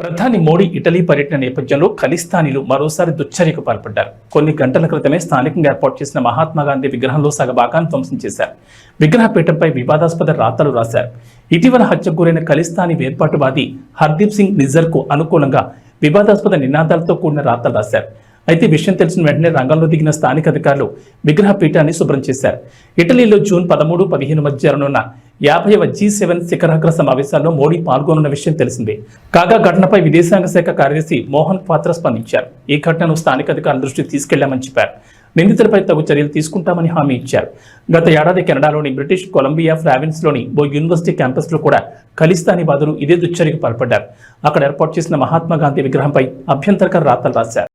ప్రధాని మోడీ ఇటలీ పర్యటన నేపథ్యంలో ఖలిస్తానీలు మరోసారి దుశ్చర్యకు పాల్పడ్డారు. కొన్ని గంటల క్రితమే స్థానికంగా ఏర్పాటు చేసిన మహాత్మాగాంధీ విగ్రహంలో సగ భాగాన్ని ధ్వంసం చేశారు. విగ్రహ పీఠంపై వివాదాస్పద రాతలు రాశారు. ఇటీవల హత్యకు గురైన ఖలిస్తానీ వేర్పాటువాది హర్దీప్ సింగ్ నిజర్కు అనుకూలంగా వివాదాస్పద నినాదాలతో కూడిన రాతలు రాశారు. అయితే విషయం తెలిసిన వెంటనే రంగంలో దిగిన స్థానిక అధికారులు విగ్రహ పీఠాన్ని శుభ్రం చేశారు. ఇటలీలో జూన్ పదమూడు పదిహేను మధ్య జరగనున్న యాభైవ జీ సెవెన్ శిఖరాగ్ర సమావేశాల్లో మోడీ పాల్గొనున్న విషయం తెలిసిందే. కాగా ఘటనపై విదేశాంగ శాఖ కార్యదర్శి మోహన్ పాత్ర స్పందించారు. ఈ ఘటనను స్థానిక అధికారుల దృష్టికి తీసుకెళ్ళామని చెప్పారు. నిందితులపై తగు చర్యలు తీసుకుంటామని హామీ ఇచ్చారు. గత ఏడాది కెనడాలోని బ్రిటిష్ కొలంబియా ఫ్రావిన్స్లోని ఓ యూనివర్సిటీ క్యాంపస్లో కూడా ఖలిస్తానీ వాదులు ఇదే దుశ్చర్యకు పాల్పడ్డారు. అక్కడ ఏర్పాటు చేసిన మహాత్మా గాంధీ విగ్రహంపై అభ్యంతరకర రాతలు రాశారు.